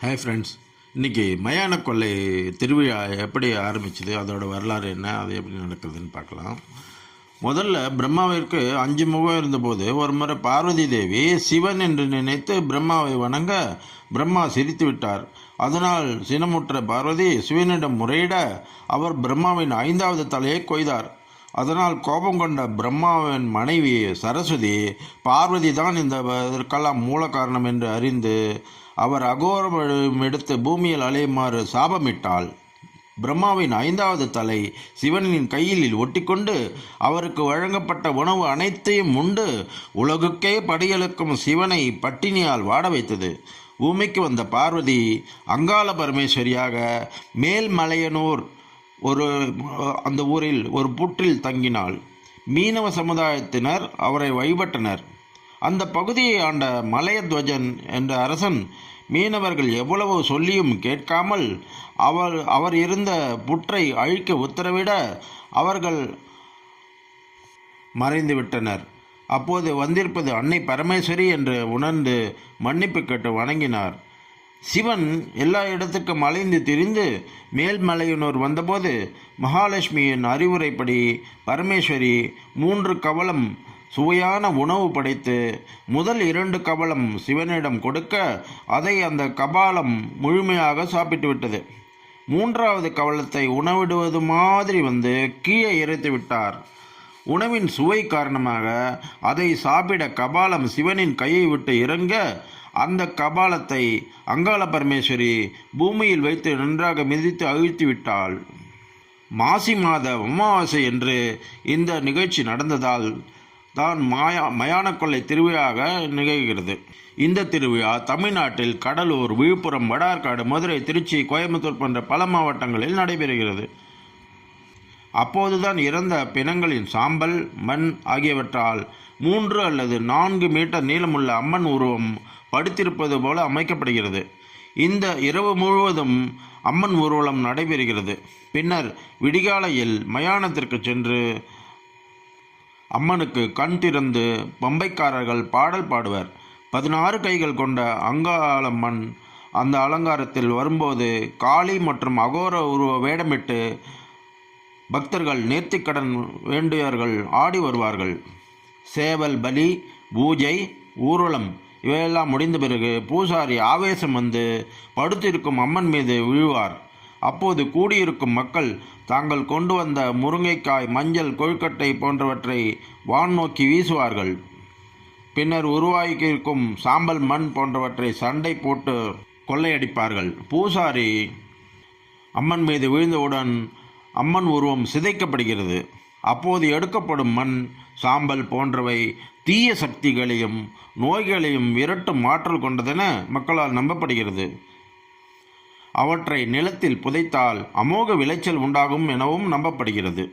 Hi friends இன்றைக்கி மயான கொள்ளை திருவிழா எப்படி ஆரம்பிச்சது? அதோடய வரலாறு என்ன? அது எப்படி நடக்குதுன்னு பார்க்கலாம். முதல்ல பிரம்மாவிற்கு அஞ்சு முகம் இருந்தபோது ஒரு முறை பார்வதி தேவி சிவன் என்று நினைத்து பிரம்மாவை வணங்க பிரம்மா சிரித்து விட்டார். அதனால் சினமுற்ற பார்வதி சிவனிடம் முறையிட அவர் பிரம்மாவின் ஐந்தாவது தலையை கொய்தார். அதனால் கோபம் கொண்ட பிரம்மாவின் மனைவி சரஸ்வதி பார்வதி தான் இந்த இதற்கெல்லாம் மூல காரணம் என்று அறிந்து அவர் அகோரம் எடுத்து பூமியில் அலையுமாறு சாபமிட்டாள். பிரம்மாவின் ஐந்தாவது தலை சிவனின் கையில் ஒட்டிக்கொண்டு அவருக்கு வழங்கப்பட்ட உணவு அனைத்தையும் உண்டு. உலகுக்கே படியெழுக்கும் சிவனை பட்டினியால் வாட வைத்தது. பூமிக்கு வந்த பார்வதி அங்காள பரமேஸ்வரியாக மேல்மலையனூர் ஒரு அந்த ஊரில் ஒரு புற்றில் தங்கினாள். மீனவ சமுதாயத்தினர் அவரை வழிபட்டனர். அந்த பகுதியை ஆண்ட மலையத்வஜன் என்ற அரசன் மீனவர்கள் எவ்வளவு சொல்லியும் கேட்காமல் அவர் அவர் இருந்த புற்றை அழிக்க உத்தரவிட அவர்கள் மறைந்து விட்டனர் அப்போது வந்திருப்பது அன்னை பரமேஸ்வரி என்று உணர்ந்து மன்னிப்பு கேட்டு வணங்கினார். சிவன் எல்லா இடத்துக்கும் அலைந்து திரிந்து மேல்மலையினோர் வந்தபோது மகாலட்சுமியின் அறிவுரைப்படி பரமேஸ்வரி மூன்று கவலம் சுவையான உணவு படைத்து முதல் இரண்டு கபலம் சிவனிடம் கொடுக்க அதை அந்த கபாலம் முழுமையாக சாப்பிட்டு விட்டது. மூன்றாவது கவலத்தை உணவிடுவது மாதிரி வந்து கீழே இறைத்து விட்டார். உணவின் சுவை காரணமாக அதை சாப்பிட கபாலம் சிவனின் கையை விட்டு இறங்க அந்த கபாலத்தை அங்காள பரமேஸ்வரி பூமியில் வைத்து நன்றாக மிதித்து அழித்து விட்டாள். மாசி மாத அமாவாசை என்று இந்த நிகழ்ச்சி நடந்ததால் தான் மாயா மயான கொள்ளை திருவிழாக நிகழ்கிறது. இந்த திருவிழா தமிழ்நாட்டில் கடலூர் விழுப்புரம் வடார்காடு மதுரை திருச்சி கோயம்புத்தூர் போன்ற பல மாவட்டங்களில் நடைபெறுகிறது. அப்போதுதான் இறந்த பிணங்களின் சாம்பல் மண் ஆகியவற்றால் மூன்று அல்லது நான்கு மீட்டர் நீளமுள்ள அம்மன் உருவம் படுத்திருப்பது போல அமைக்கப்படுகிறது. இந்த இரவு முழுவதும் அம்மன் ஊர்வலம் நடைபெறுகிறது. பின்னர் விடிகாலையில் மயானத்திற்கு சென்று அம்மனுக்கு கண் திறந்து பம்பைக்காரர்கள் பாடல் பாடுவர். பதினாறு கைகள் கொண்ட அங்காளம்மன் அந்த அலங்காரத்தில் வரும்போது காளி மற்றும் அகோர உருவ வேடமிட்டு பக்தர்கள் நேர்த்திக்கடன் வேண்டியவர்கள் ஆடி வருவார்கள். சேவல் பலி பூஜை ஊர்வலம் இவையெல்லாம் முடிந்த பிறகு பூசாரி ஆவேசம் வந்து படுத்திருக்கும் அம்மன் மீது விழுவார். அப்போது கூடியிருக்கும் மக்கள் தாங்கள் கொண்டு வந்த முருங்கைக்காய் மஞ்சள் கொழுக்கட்டை போன்றவற்றை வான் நோக்கி வீசுவார்கள். பின்னர் உருவாகியிருக்கும் சாம்பல் மண் போன்றவற்றை சண்டை போட்டு கொள்ளையடிப்பார்கள். பூசாரி அம்மன் மீது விழுந்தவுடன் அம்மன் உருவம் சிதைக்கப்படுகிறது. அப்போது எடுக்கப்படும் மண் சாம்பல் போன்றவை தீய சக்திகளையும் நோய்களையும் விரட்டும் ஆற்றல் கொண்டதென மக்களால் நம்பப்படுகிறது. அவற்றை நிலத்தில் புதைத்தால் அமோக விளைச்சல் உண்டாகும் எனவும் நம்பப்படுகிறது.